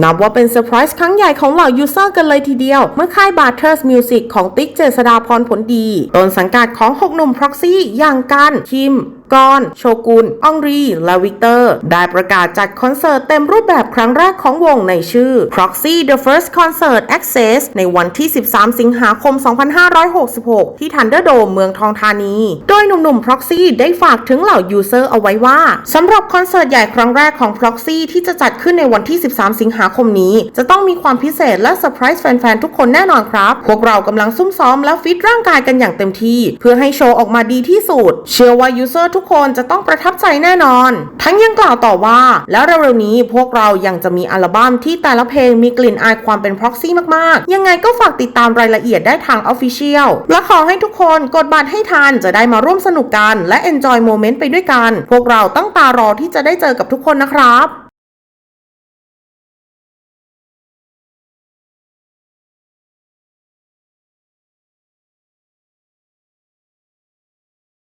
นับว่าเป็นเซอร์ไพรส์ครั้งใหญ่ของเหล่ายูเซอร์กันเลยทีเดียว เมื่อค่าย b a r t e r s Music ของติ๊กเจษดาพรผลดี ต้นสังกัดของ 6 หนุ่ม Proxy อย่างกัน คิม กอนโชกุนอองรี และวิกเตอร์ ได้ประกาศจัดคอนเสิร์ตเต็มรูปแบบครั้งแรกของวงในชื่อ Proxy The First Concert Access ในวันที่ 13 สิงหาคม 2566 ที่ Thunderdome เมืองทองธานี โดยหนุ่มๆ Proxy ได้ฝากถึงเหล่ายูเซอร์เอาไว้ว่าสำหรับคอนเสิร์ตใหญ่ครั้งแรกของ Proxy ที่จะจัดขึ้นในวันที่ 13 สิงหาคมนี้ จะต้องมีความพิเศษและเซอร์ไพรส์แฟนๆ ทุกคนแน่นอนครับ พวกเรากำลังซุ่มซ้อมและฟิตร่างกายกันอย่างเต็มที่ เพื่อให้โชว์ออกมาดีที่สุด เชื่อว่ายูเซอร์ทุกกคนจะต้องประทับใจแน่นอน ทั้งยังกล่าวต่อว่า แล้วเร็วๆนี้พวกเรายังจะมีอัลบั้มที่แต่ละเพลงมีกลิ่นอายความเป็นพ็อกซี่มากๆ ยังไงก็ฝากติดตามรายละเอียดได้ทาง Official และขอให้ทุกคนกดบัตรให้ทันจะได้มาร่วมสนุกกัน และ enjoy moment ไปด้วยกัน พวกเราตั้งตารอที่จะได้เจอกับทุกคนนะครับ